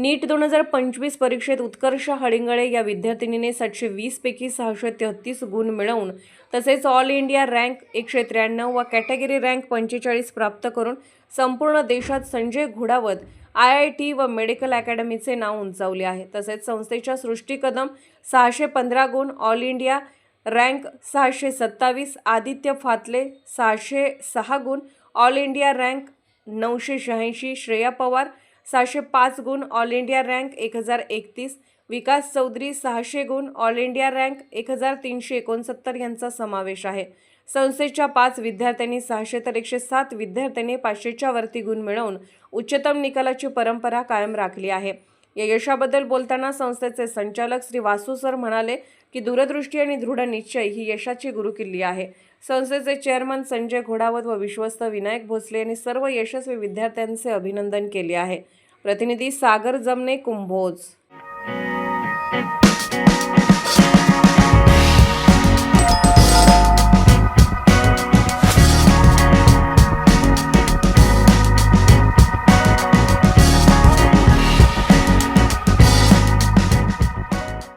नीट दोन हजार पंचवीस परीक्षेत उत्कर्ष हळिंगळे या विद्यार्थिनीने सातशे वीसपैकी सहाशे तेहतीस गुण मिळवून तसेच ऑल इंडिया रँक एकशे त्र्याण्णव व कॅटेगरी रँक पंचेचाळीस प्राप्त करून संपूर्ण देशात Sanjay Ghodawat I I T व मेडिकल अकॅडमीचे नाव उंचावले आहे. तसेच संस्थेच्या सृष्टी कदम सहाशे पंधरा गुण ऑल इंडिया रँक सहाशे सत्तावीस आदित्य फातले सहाशे सहा गुण ऑल इंडिया रँक नऊशे शहाऐंशी श्रेया पवार सहाशे पाच गुण ऑल इंडिया रँक एक हजार एकतीस विकास चौधरी सहाशे गुण ऑल इंडिया रँक एक हजार तीनशे एकोणसत्तर यांचा समावेश आहे. संस्थेच्या पाच विद्यार्थ्यांनी सहाशे तर एकशे सात विद्यार्थ्यांनी पाचशेच्या वरती गुण मिळवून उच्चतम निकालाची परंपरा कायम राखली आहे. या यशाबद्दल बोलताना संस्थेचे संचालक श्री वासू सर म्हणाले की दूरदृष्टी आणि दृढ निश्चय ही यशाची गुरुकिल्ली आहे. संस्थेचे चेअरमन संजय घोडावत व विश्वस्त विनायक भोसले यांनी सर्व यशस्वी विद्यार्थ्यांचे अभिनंदन केले आहे. प्रतिनिधी सागर जमने कुंभोज.